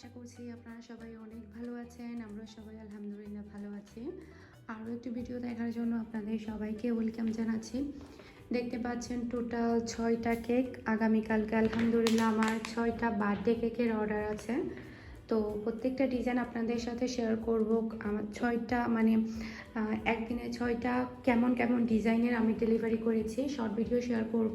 আশা করছি আপনারা সবাই অনেক ভালো আছেন, আমরা সবাই আলহামদুলিল্লাহ ভালো আছি। আরও একটি ভিডিও দেখার জন্য আপনাদের সবাইকে ওয়েলকাম জানাচ্ছি। দেখতে পাচ্ছেন টোটাল ছয়টা কেক আগামীকালকে আলহামদুলিল্লাহ আমার ছয়টা বার্থডে কেকের অর্ডার আছে। তো প্রত্যেকটা ডিজাইন আপনাদের সাথে শেয়ার করব। আমার ছয়টা মানে একদিনে ছয়টা কেমন কেমন ডিজাইনের আমি ডেলিভারি করেছি শর্ট ভিডিও শেয়ার করব।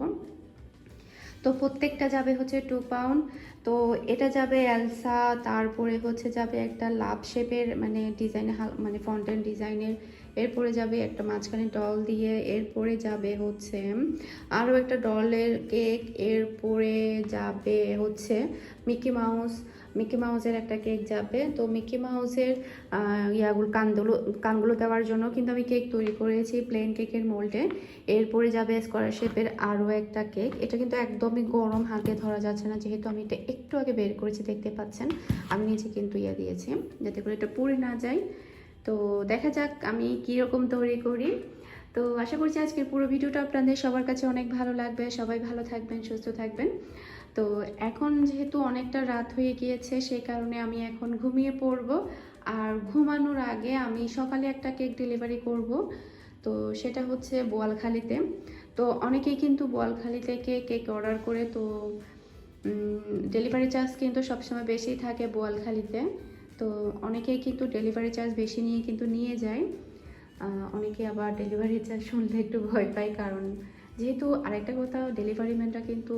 তো প্রত্যেকটা যাবে হচ্ছে টু পাউন্ড তো এটা যাবে অ্যালসা তারপরে হচ্ছে যাবে একটা লাভ শেপের মানে ডিজাইন মানে ফন্টেন ডিজাইনের এরপরে যাবে একটা মাঝখানে ডল দিয়ে, এরপরে যাবে হচ্ছে আরও একটা ডলের কেক এরপরে যাবে হচ্ছে মিকি মাউস মিকি মাউসের একটা কেক যাবে। তো মিকি মাউসের ইয়াগুলো, কানগুলো কানগুলো দেওয়ার জন্য কিন্তু আমি কেক তৈরি করেছি প্লেন কেকের মোল্ডে এরপরে যাবে স্কোয়ার শেপের আরও একটা কেক এটা কিন্তু একদমই গরম হাতে ধরা যাচ্ছে না, যেহেতু আমি এটা একটু আগে বের করেছি, দেখতে পাচ্ছেন? আমি নিচে কিন্তু ইয়ে দিয়েছি, যাতে করে এটা পুড়ে না যায়। তো দেখা যাক আমি কীরকম তৈরি করি। তো আশা করছি আজকের পুরো ভিডিওটা আপনাদের সবার কাছে অনেক ভালো লাগবে। সবাই ভালো থাকবেন, সুস্থ থাকবেন। তো এখন যেহেতু অনেকটা রাত হয়ে গিয়েছে, সেই কারণে আমি এখন ঘুমিয়ে পড়ব। আর ঘুমানোর আগে আমি সকালে একটা কেক ডেলিভারি করব। তো সেটা হচ্ছে বোয়ালখালিতে। তো অনেকেই কিন্তু বোয়ালখালি থেকে কেক অর্ডার করে, তো ডেলিভারি চার্জ কিন্তু সবসময় বেশি থাকে বোয়ালখালিতে। তো অনেকেই কিন্তু ডেলিভারি চার্জ বেশি নিয়ে কিন্তু নিয়ে যায়। অনেকে আবার ডেলিভারি চার্জ শুনলে একটু ভয় পায় কারণ যেহেতু আরেকটা কথা ডেলিভারি ম্যানরা কিন্তু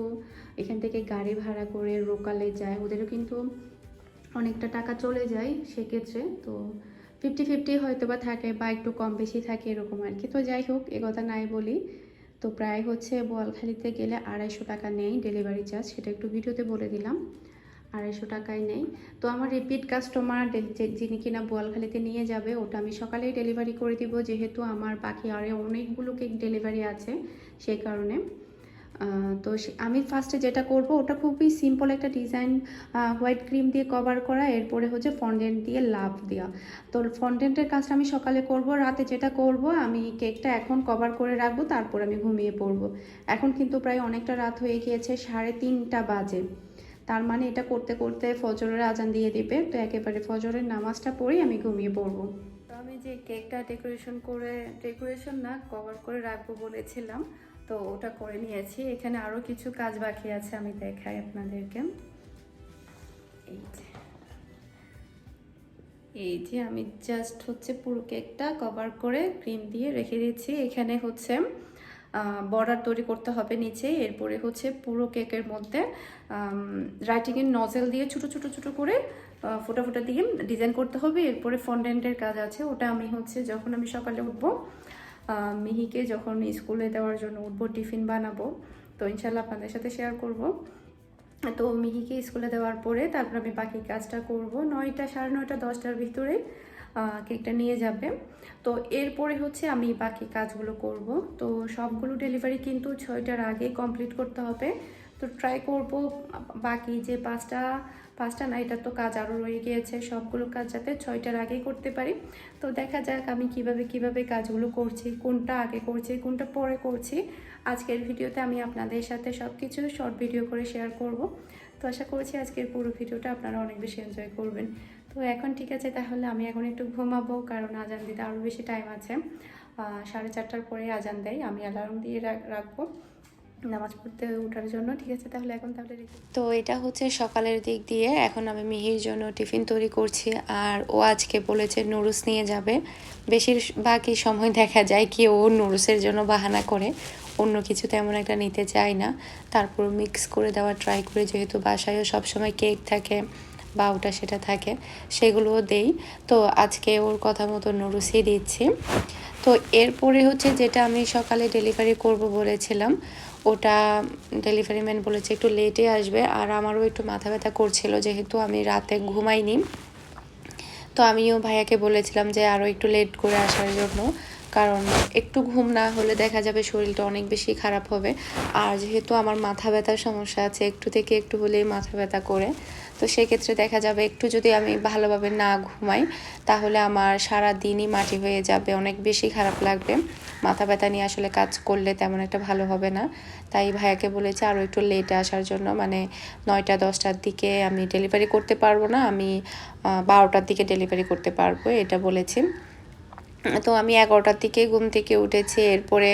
এখান থেকে গাড়ি ভাড়া করে লোকালে যায়, ওদেরও কিন্তু অনেকটা টাকা চলে যায় সেক্ষেত্রে। তো ফিফটি ফিফটি হয়তো বা থাকে বা একটু কম বেশি থাকে এরকম আর কি। তো যাই হোক, এ কথা নাই বলি। তো প্রায় হচ্ছে বোয়ালখালিতে গেলে আড়াইশো টাকা নেই ডেলিভারি চার্জ সেটা একটু ভিডিওতে বলে দিলাম। আড়াইশো টাকায় নেই। তো আমার রিপিট কাস্টমার যিনি কিনা বোয়ালখালিতে নিয়ে যাবে, ওটা আমি সকালেই ডেলিভারি করে দিব। যেহেতু আমার বাকি আরও অনেকগুলো কেক ডেলিভারি আছে সেই কারণে। তো আমি ফার্স্টে যেটা করব, ওটা খুবই সিম্পল একটা ডিজাইন হোয়াইট ক্রিম দিয়ে কভার করা, এরপরে হচ্ছে ফন্ডেন্ট দিয়ে লাভ দেওয়া তো ফন্ডেন্টের কাজটা আমি সকালে করব, রাতে যেটা করব, আমি কেকটা এখন কভার করে রাখব, তারপর আমি ঘুমিয়ে পড়ব। এখন কিন্তু প্রায় অনেকটা রাত হয়ে গিয়েছে, সাড়ে তিনটা বাজে। তার মানে এটা করতে করতে ফজরের আজান দিয়ে দিবে, তো একেবারে ফজরের নামাজটা পড়েই আমি ঘুমিয়ে পড়ব। তো আমি যে কেকটা ডেকোরেশন করে, ডেকোরেশন না, কভার করে রাখব বলেছিলাম, তো ওটা করে নিয়েছি। এখানে আরও কিছু কাজ বাকি আছে, আমি দেখাই আপনাদেরকে। এই যে এই যে আমি জাস্ট হচ্ছে পুরো কেকটা কভার করে ক্রিম দিয়ে রেখে দিচ্ছি। এখানে হচ্ছে বর্ডার তৈরি করতে হবে নিচে এরপরে হচ্ছে পুরো কেকের মধ্যে রাইটিংয়ের নজেল দিয়ে ছোট ছোট ছোট করে ফোঁটা ফোঁটা দিয়ে ডিজাইন করতে হবে। এরপরে ফন্ডেন্টের কাজ আছে। ওটা আমি হচ্ছে যখন আমি সকালে উঠবো মিহিকে যখন স্কুলে দেওয়ার জন্য উঠবো, টিফিন বানাবো, তো ইনশাল্লাহ আপনাদের সাথে শেয়ার করব। তো মিহিকে স্কুলে দেওয়ার পরে তারপর আমি বাকি কাজটা করব। নয়টা, সাড়ে নয়টা, দশটার ভিতরে কেকটা নিয়ে যাবে। তো এরপরে হচ্ছে আমি বাকি কাজগুলো করব। তো সবগুলো ডেলিভারি কিন্তু ছয়টার আগে কমপ্লিট করতে হবে। তো ট্রাই করব বাকি যে পাঁচটা পাঁচটা না এটা তো কাজ আরও রয়ে গিয়েছে। সবগুলো কাজ যাতে ছয়টার আগেই করতে পারি। তো দেখা যাক আমি কীভাবে কীভাবে কাজগুলো করছি, কোনটা আগে করছি, কোনটা পরে করছি। আজকের ভিডিওতে আমি আপনাদের সাথে সব কিছু শর্ট ভিডিও করে শেয়ার করব। তো আশা করছি আজকের পুরো ভিডিওটা আপনারা অনেক বেশি এনজয় করবেন। তো এখন ঠিক আছে, তাহলে আমি এখন একটু ঘুমাবো, কারণ আজান দিতে আরও বেশি টাইম আছে। সাড়ে চারটার পরে আজান দেয়, আমি অ্যালার্ম দিয়ে রাখব নামাজ পড়তে ওঠার জন্য, ঠিক আছে? তাহলে এখন তাহলে তো এটা হচ্ছে সকালের দিক দিয়ে, এখন আমি মিহির জন্য টিফিন তৈরি করছি, আর ও আজকে বলেছে নুডলস নিয়ে যাবে। বেশিরভাগই সময় দেখা যায় কি ও নুডলসের জন্য বাহানা করে। অন্য কিছু তেমন একটা নিতে চায় না। তারপর মিক্স করে দেওয়া ট্রাই করে যেহেতু বাসায়ও সবসময় কেক থাকে বা ওটা সেটা থাকে, সেগুলোও দেই। তো আজকে ওর কথা মতো নুডলসই দিচ্ছি। তো এরপরে হচ্ছে যেটা আমি সকালে ডেলিভারি করব বলেছিলাম, ওটা ডেলিভারি ম্যান বলেছে একটু লেটে আসবে আর আমারও একটু মাথা ব্যথা করছিল যেহেতু আমি রাতে ঘুমাইনি। তো আমিও ভাইয়াকে বলেছিলাম যে আরও একটু লেট করে আসার জন্য। কারণ একটু ঘুম না হলে দেখা যাবে শরীরটা অনেক বেশি খারাপ হবে। আর যেহেতু আমার মাথা ব্যথার সমস্যা আছে, একটু থেকে একটু হলেই মাথা ব্যথা করে। তো সেক্ষেত্রে দেখা যাবে একটু যদি আমি ভালোভাবে না ঘুমাই, তাহলে আমার সারা দিনই মাটি হয়ে যাবে, অনেক বেশি খারাপ লাগবে। মাথা ব্যথা নিয়ে আসলে কাজ করলে তেমন একটা ভালো হবে না। তাই ভাইয়াকে বলেছে আরও একটু লেটে আসার জন্য মানে নয়টা, দশটার দিকে আমি ডেলিভারি করতে পারব না, আমি বারোটার দিকে ডেলিভারি করতে পারব, এটা বলেছি। তো আমি এগারোটার দিকে ঘুম থেকে উঠেছি, এরপরে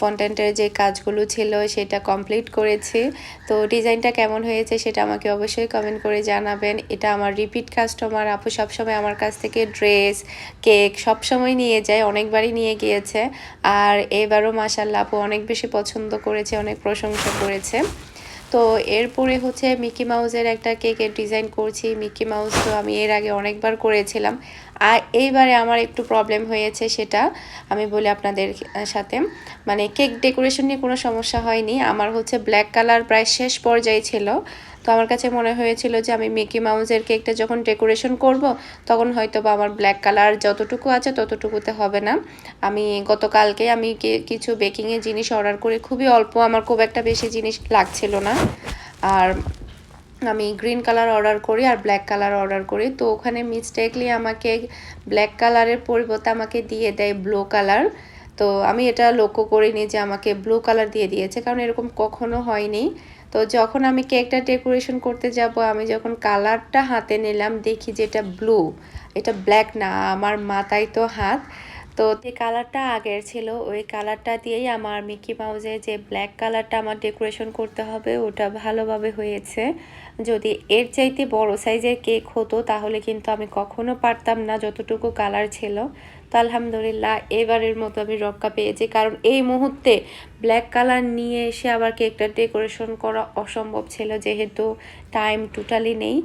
ফন্টেন্টের যে কাজগুলো ছিল সেটা কমপ্লিট করেছি। তো ডিজাইনটা কেমন হয়েছে সেটা আমাকে অবশ্যই কমেন্ট করে জানাবেন। এটা আমার রিপিট কাস্টমার আপু সবসময় আমার কাছ থেকে ড্রেস কেক সবসময় নিয়ে যায়, অনেকবারই নিয়ে গিয়েছে। আর এবারও মাসাল্লাহ আপু অনেক বেশি পছন্দ করেছে, অনেক প্রশংসা করেছে। তো এরপরে হচ্ছে মিকি মাউসের একটা কেকের ডিজাইন করছি। মিকি মাউস তো আমি এর আগে অনেকবার করেছিলাম। আর এইবারে আমার একটু প্রবলেম হয়েছে সেটা আমি বলি আপনাদের সাথে। মানে কেক ডেকোরেশন নিয়ে কোনো সমস্যা হয়নি। আমার হচ্ছে ব্ল্যাক কালার প্রায় শেষ পর্যায়ে ছিল। তো আমার কাছে মনে হয়েছিল যে আমি মিকি মাউসের কেকটা যখন ডেকোরেশন করব, তখন হয়তো বা আমার ব্ল্যাক কালার যতটুকু আছে ততটুকুতে হবে না। আমি গতকালকে আমি কিছু বেকিংয়ের জিনিস অর্ডার করে খুবই অল্প, আমার খুব একটা বেশি জিনিস লাগছিল না। আর আমি গ্রিন কালার অর্ডার করি আর ব্ল্যাক কালার অর্ডার করি। তো ওখানে মিস্টেকলি আমাকে ব্ল্যাক কালারের পরিবর্তে আমাকে দিয়ে দেয় ব্লু কালার। তো আমি এটা লক্ষ্য করিনি যে আমাকে ব্লু কালার দিয়ে দিয়েছে, কারণ এরকম কখনো হয়নি। তো যখন আমি কেকটা ডেকোরেশন করতে যাব, আমি যখন কালারটা হাতে নিলাম, দেখি যে এটা ব্লু এটা ব্ল্যাক না, আমার মাথায় তো হাত। তো যে কালারটা আগের ছিল, ওই কালারটা দিয়েই আমার মিকি মাউজের যে ব্ল্যাক কালারটা আমার ডেকোরেশন করতে হবে, ওটা ভালোভাবে হয়েছে। যদি এর চাইতে বড় সাইজের কেক হতো, তাহলে কিন্তু আমি কখনো পারতাম না, যতটুকু কালার ছিল। তো আলহামদুলিল্লাহ, এবারের মতো আমি রক্ষা পেয়েছি। কারণ এই মুহূর্তে ব্ল্যাক কালার নিয়ে এসে আবার কেকটা ডেকোরেশন করা অসম্ভব ছিল, যেহেতু টাইম টোটালি নেই।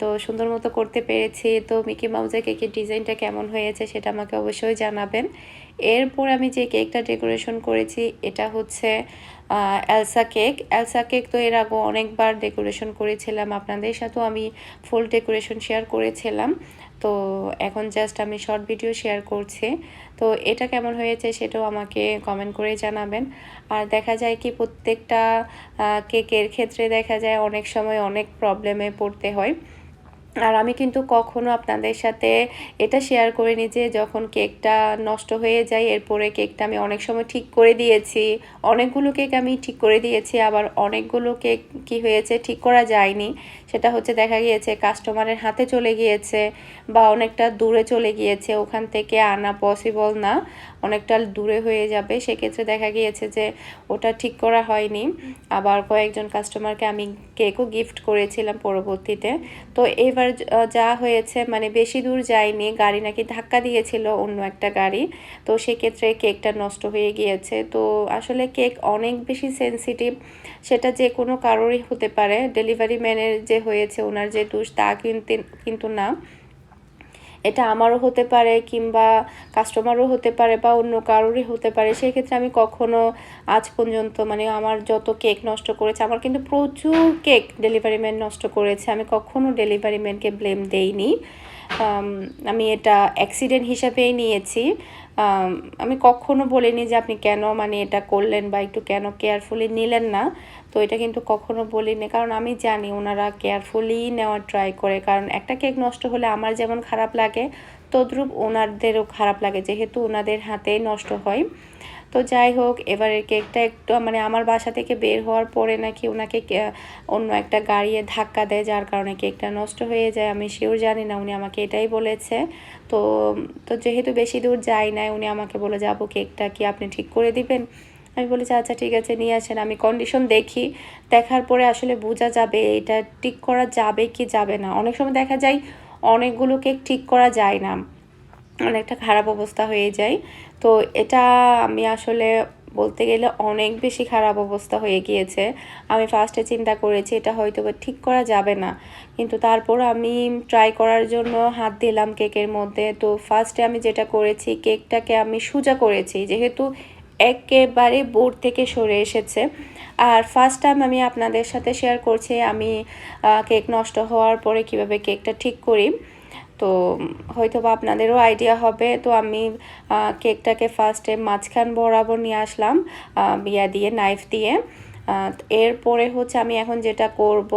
তো সুন্দর মতো করতে পেরেছি। তো মিকি মাউজের কেকের ডিজাইনটা কেমন হয়েছে সেটা আমাকে অবশ্যই জানাবেন। এরপর আমি যে কেকটা ডেকোরেশন করেছি, এটা হচ্ছে এলসা কেক এলসা কেক তো এর আগে অনেকবার ডেকোরেশন করেছিলাম আপনাদের সাথেও আমি ফুল ডেকোরেশন শেয়ার করেছিলাম। তো এখন জাস্ট আমি শর্ট ভিডিও শেয়ার করছি। তো এটা কেমন হয়েছে সেটাও আমাকে কমেন্ট করে জানাবেন। আর দেখা যায় কি প্রত্যেকটা কেকের ক্ষেত্রে দেখা যায় অনেক সময় অনেক প্রবলেমে পড়তে হয়। আর আমি কিন্তু কখনো আপনাদের সাথে এটা শেয়ার করিনি যে যখন কেকটা নষ্ট হয়ে যায়, এরপরে কেকটা আমি অনেক সময় ঠিক করে দিয়েছি। অনেকগুলো কেক আমি ঠিক করে দিয়েছি, আবার অনেকগুলো কেক কি হয়েছে ঠিক করা যায়নি। সেটা হচ্ছে দেখা গিয়েছে কাস্টমারের হাতে চলে গিয়েছে বা অনেকটা দূরে চলে গিয়েছে, ওখান থেকে আনা পসিবল না, অনেকটা দূরে হয়ে যাবে। সেক্ষেত্রে দেখা গিয়েছে যে ওটা ঠিক করা হয়নি। আবার কয়েকজন কাস্টমারকে আমি কেকও গিফট করেছিলাম পরবর্তীতে। তো এবার যা হয়েছে মানে বেশি দূর যায়নি, গাড়ি নাকি ধাক্কা দিয়েছিল অন্য একটা গাড়ি। তো সেক্ষেত্রে কেকটা নষ্ট হয়ে গিয়েছে। তো আসলে কেক অনেক বেশি সেন্সিটিভ সেটা যে কোনো কারোরই হতে পারে। ডেলিভারি ম্যানের যে হয়েছে ওনার যে দোষ, তা কিন্তু না। এটা আমারও হতে পারে কিংবা কাস্টমারও হতে পারে বা অন্য কারোরই হতে পারে। সেক্ষেত্রে আমি কখনো আজ পর্যন্ত মানে আমার যত কেক নষ্ট করেছে, আমার কিন্তু প্রচুর কেক ডেলিভারি ম্যান নষ্ট করেছে। আমি কখনো ডেলিভারি ম্যানকে ব্লেম দেইনি। আমি এটা অ্যাক্সিডেন্ট হিসাবেই নিয়েছি। আমি কখনো বলিনি যে আপনি কেন মানে এটা করলেন বা একটু কেন কেয়ারফুলি নিলেন না। তো এটা কিন্তু কখনো বলিনি। কারণ আমি জানি ওনারা কেয়ারফুলি নেওয়ার ট্রাই করে। কারণ একটা কেক নষ্ট হলে আমার যেমন খারাপ লাগে, তদ্রূপ ওনাদেরও খারাপ লাগে, যেহেতু ওনাদের হাতেই নষ্ট হয়। তো যাই হোক এবারের কেকটা একটু মানে আমার বাসা থেকে বের হওয়ার পরে নাকি ওনাকে অন্য একটা গাড়িয়ে ধাক্কা দেয়, যার কারণে কেকটা নষ্ট হয়ে যায়। আমি সেও জানি না, উনি আমাকে এটাই বলেছে। তো তো যেহেতু বেশি দূর যাই নাই, উনি আমাকে বলে, যাব কেকটা কি আপনি ঠিক করে দিবেন? আমি বলেছি আচ্ছা ঠিক আছে, নিয়ে আসেন। আমি কন্ডিশন দেখি, দেখার পরে আসলে বোঝা যাবে এটা ঠিক করা যাবে কি যাবে না। অনেক সময় দেখা যায় অনেকগুলো কেক ঠিক করা যায় না, অনেকটা খারাপ অবস্থা হয়ে যায়। তো এটা আমি আসলে বলতে গেলে অনেক বেশি খারাপ অবস্থা হয়ে গিয়েছে। আমি ফার্স্টে চিন্তা করেছি, এটা হয়তো বা ঠিক করা যাবে না। কিন্তু তারপর আমি ট্রাই করার জন্য হাত দিলাম কেকের মধ্যে। তো ফার্স্টে আমি যেটা করেছি, কেকটাকে আমি সোজা করেছি। যেহেতু একেবারে বোর্ড থেকে সরে এসেছে। আর ফার্স্ট টাইম আমি আপনাদের সাথে শেয়ার করছি আমি কেক নষ্ট হওয়ার পরে কীভাবে কেকটা ঠিক করি। তো হয়তো বা আপনাদেরও আইডিয়া হবে। তো আমি কেকটাকে ফার্স্টে মাঝখান বরাবর নিয়ে আসলাম বিয়া দিয়ে নাইফ দিয়ে। এরপরে হচ্ছে আমি এখন যেটা করব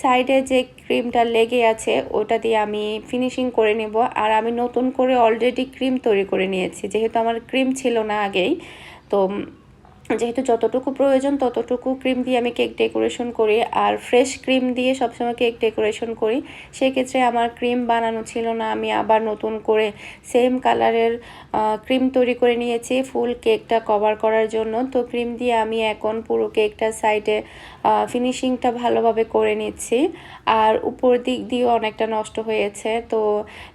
সাইডে যে ক্রিমটা লেগে আছে, ওটা দিয়ে আমি ফিনিশিং করে নেব। আর আমি নতুন করে অলরেডি ক্রিম তৈরি করে নিয়েছি। যেহেতু আমার ক্রিম ছিল না আগেই তো যেহেতু যতটুকু প্রয়োজন, ততটুকু ক্রিম দিয়ে আমি কেক ডেকোরেশন করি। আর ফ্রেশ ক্রিম দিয়ে সবসময় কেক ডেকোরেশন করি। সেক্ষেত্রে আমার ক্রিম বানানো ছিল না। আমি আবার নতুন করে সেম কালারের ক্রিম তৈরি করে নিয়েছি ফুল কেকটা কভার করার জন্য। তো ক্রিম দিয়ে আমি এখন পুরো কেকটা সাইডে ফিনিশিংটা ভালোভাবে করে নিচ্ছি। আর উপর দিক দিয়েও অনেকটা নষ্ট হয়েছে। তো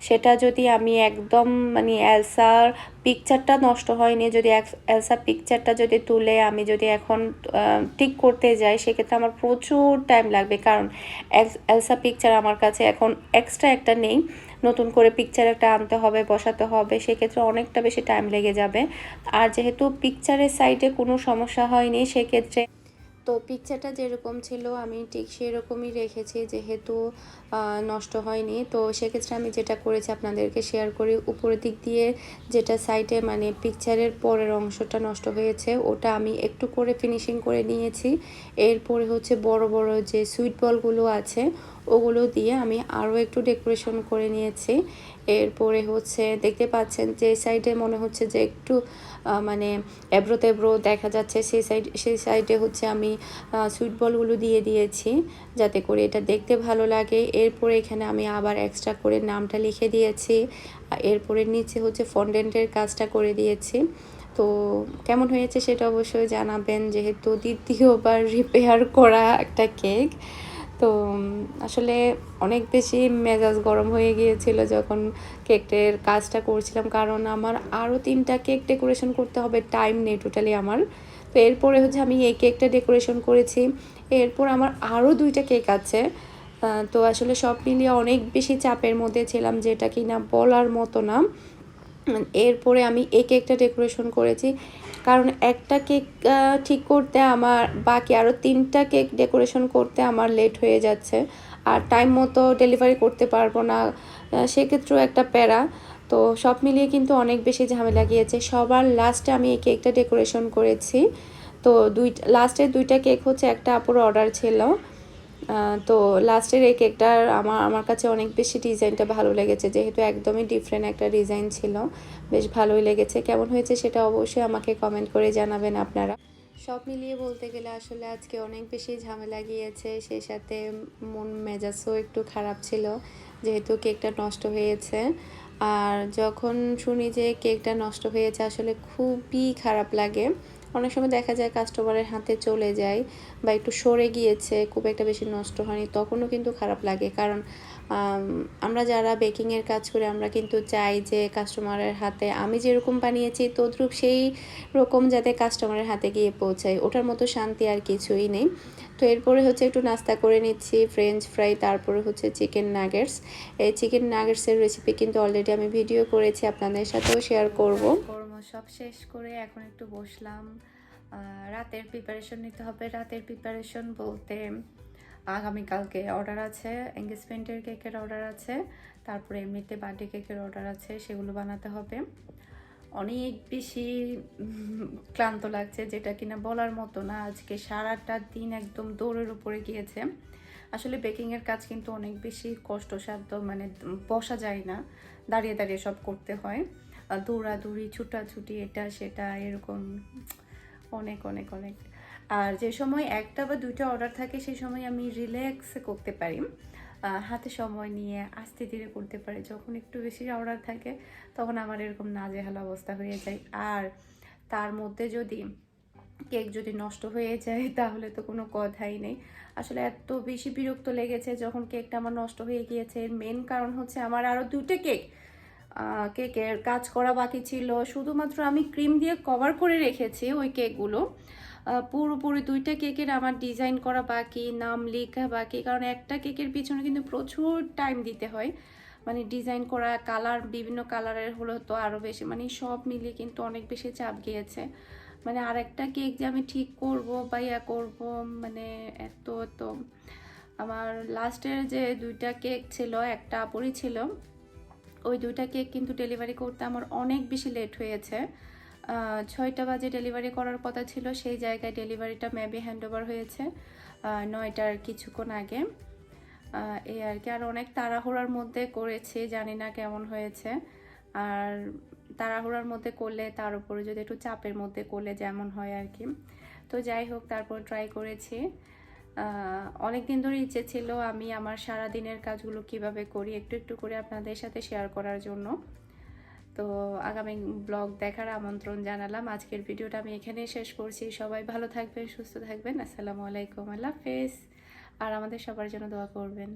সেটা যদি আমি একদম মানে এলসার পিকচারটা নষ্ট হয়নি, যদি এলসা পিকচারটা যদি তুলে আমি যদি এখন ঠিক করতে যাই, সেক্ষেত্রে আমার প্রচুর টাইম লাগবে। কারণ এলসা পিকচার আমার কাছে এখন এক্সট্রা একটা নেই। নতুন করে পিকচার একটা আনতে হবে, বসাতে হবে, সেক্ষেত্রে অনেকটা বেশি টাইম লেগে যাবে। আর যেহেতু পিকচারের সাইডে কোনো সমস্যা হয়নি, সেক্ষেত্রে তো পিকচারটা যেরকম ছিল, আমি ঠিক সেরকমই রেখেছি যেহেতু নষ্ট হয়নি। তো সেক্ষেত্রে আমি যেটা করেছি আপনাদেরকে শেয়ার করি, উপরের দিক দিয়ে যেটা সাইডে মানে পিকচারের পরের অংশটা নষ্ট হয়েছে, ওটা আমি একটু করে ফিনিশিং করে নিয়েছি। এরপরে হচ্ছে বড় বড় যে সুইট বলগুলো আছে, ওগুলো দিয়ে আমি আরও একটু ডেকোরেশন করে নিয়েছি। এরপরে হচ্ছে দেখতে পাচ্ছেন যে সাইডে মনে হচ্ছে যে একটু মানে এব্রো তেব্রো দেখা যাচ্ছে। সেই সাইড, সেই সাইডে হচ্ছে আমি সুইট বলগুলো দিয়ে দিয়েছি যাতে করে এটা দেখতে ভালো লাগে। এরপরে এখানে আমি আবার এক্সট্রা করে নামটা লিখে দিয়েছি। এরপরে নিচে হচ্ছে ফন্ডেন্টের কাজটা করে দিয়েছি। তো কেমন হয়েছে সেটা অবশ্যই জানাবেন, যেহেতু দ্বিতীয়বার রিপেয়ার করা একটা কেক তো আসলে অনেক বেশি মেজাজ গরম হয়ে গিয়েছিল যখন কেকের কাজটা করছিলাম। কারণ আমার আরও তিনটা কেক ডেকোরেশন করতে হবে, টাইম নেই টোটালি আমার। তো এরপরে হচ্ছে আমি এই কেকটা ডেকোরেশন করেছি। এরপর আমার আরও দুইটা কেক আছে। তো আসলে সব মিলিয়ে অনেক বেশি চাপের মধ্যে ছিলাম যেটা কি না বলার মতো না। এরপরে আমি এই কেকটা ডেকোরেশন করেছি। কারণ একটা কেক ঠিক করতে আমার, বাকি আরও তিনটা কেক ডেকোরেশন করতে আমার লেট হয়ে যাচ্ছে। আর টাইম মতো ডেলিভারি করতে পারব না সেক্ষেত্রেও একটা প্যারা। তো সব মিলিয়ে কিন্তু অনেক বেশি ঝামেলা গিয়েছে। সবার লাস্টে আমি এই কেকটা ডেকোরেশন করেছি। তো দুই লাস্টের দুইটা কেক হচ্ছে একটা আপুর অর্ডার ছিল। তো লাস্টের এই কেকটার আমার আমার কাছে অনেক বেশি ডিজাইনটা ভালো লেগেছে। যেহেতু একদমই ডিফারেন্ট একটা ডিজাইন ছিল, বেশ ভালোই লেগেছে। কেমন হয়েছে সেটা অবশ্যই আমাকে কমেন্ট করে জানাবেন আপনারা। সব মিলিয়ে বলতে গেলে আসলে আজকে অনেক বেশি ঝামেলা গিয়েছে। সেই সাথে মন মেজাজও একটু খারাপ ছিল, যেহেতু কেকটা নষ্ট হয়েছে। আর যখন শুনি যে কেকটা নষ্ট হয়েছে, আসলে খুবই খারাপ লাগে। অনেক সময় দেখা যায় কাস্টমারের হাতে চলে যায় বা একটু সরে গিয়েছে, খুব একটা বেশি নষ্ট হয়নি, তখনও কিন্তু খারাপ লাগে। কারণ আমরা যারা বেকিংয়ের কাজ করি, আমরা কিন্তু চাই যে কাস্টমারের হাতে আমি যেরকম বানিয়েছি তদ্রূপ সেই রকম যাতে কাস্টমারের হাতে গিয়ে পৌঁছায়। ওটার মতো শান্তি আর কিছুই নেই। তো এরপরে হচ্ছে একটু নাস্তা করে নিচ্ছি ফ্রেঞ্চ ফ্রাই তারপরে হচ্ছে চিকেন নাগেটস এই চিকেন নাগেটসের রেসিপি কিন্তু অলরেডি আমি ভিডিও করেছি, আপনাদের সাথেও শেয়ার করব। সব শেষ করে এখন একটু বসলাম। রাতের প্রিপারেশন নিতে হবে। রাতের প্রিপারেশন বলতে আগামীকালকে অর্ডার আছে এঙ্গেজমেন্টের কেকের অর্ডার আছে, তারপরে এমনিতে বার্থডে কেকের অর্ডার আছে, সেগুলো বানাতে হবে। অনেক বেশি ক্লান্ত লাগছে, যেটা কিনা বলার মতো না। আজকে সারাটা দিন একদম দৌড়ের উপরে গিয়েছে। আসলে বেকিংয়ের কাজ কিন্তু অনেক বেশি কষ্টসাধ্য মানে বসা যায় না। দাঁড়িয়ে দাঁড়িয়ে সব করতে হয়। দৌড়াদৌড়ি, ছুটাছুটি, এটা সেটা, এরকম অনেক অনেক অনেক। আর যে সময় একটা বা দুইটা অর্ডার থাকে, সেই সময় আমি রিল্যাক্স করতে পারি। হাতে সময় নিয়ে, আস্তে ধীরে করতে পারি। যখন একটু বেশি অর্ডার থাকে, তখন আমার এরকম নাজেহাল অবস্থা হয়ে যায়। আর তার মধ্যে যদি কেক যদি নষ্ট হয়ে যায়, তাহলে তো কোনো কথাই নেই। আসলে এত বেশি বিরক্ত লেগেছে যখন কেকটা আমার নষ্ট হয়ে গিয়েছে। এর মেন কারণ হচ্ছে আমার আরও দুটো কেক কেকের কাজ করা বাকি ছিল। শুধুমাত্র আমি ক্রিম দিয়ে কভার করে রেখেছি ওই কেকগুলো পুরোপুরি দুইটা কেকের আমার ডিজাইন করা বাকি, নাম লেখা বাকি, কারণ একটা কেকের পিছনে কিন্তু প্রচুর টাইম দিতে হয়। মানে ডিজাইন করা কালার বিভিন্ন কালারের হলো তো আরও বেশি মানে সব মিলিয়ে কিন্তু অনেক বেশি চাপ গিয়েছে। মানে আরেকটা কেক যে আমি ঠিক করব বা ইয়া করব মানে এত এত আমার লাস্টের যে দুইটা কেক ছিল, একটা আপুরি ছিল। ওই দুইটা কেক কিন্তু ডেলিভারি করতে আমার অনেক বেশি লেট হয়েছে। ছয়টা বাজে ডেলিভারি করার কথা ছিল, সেই জায়গায় ডেলিভারিটা মেবি হ্যান্ডওভার হয়েছে নয়টার কিছুক্ষণ আগে। এই আর কি, আর অনেক তাড়াহুড়ার মধ্যে করেছি, জানি না কেমন হয়েছে। আর তাড়াহুড়ার মধ্যে করলে, তার উপরে যদি একটু চাপের মধ্যে করলে যেমন হয় আর কি। তো যাই হোক, তারপর ট্রাই করেছি। অনেক দিন ধরে ইচ্ছে ছিল আমি আমার সারা দিনের কাজগুলো কীভাবে করি, একটু একটু করে আপনাদের সাথে শেয়ার করার জন্য। তো আগামী ব্লগ দেখার আমন্ত্রণ জানালাম। আজকের ভিডিওটা আমি এখানেই শেষ করছি। সবাই ভালো থাকবেন, সুস্থ থাকবেন। আসসালামু আলাইকুম। আল্লাহ হাফেজ। আর আমাদের সবার জন্য দোয়া করবেন।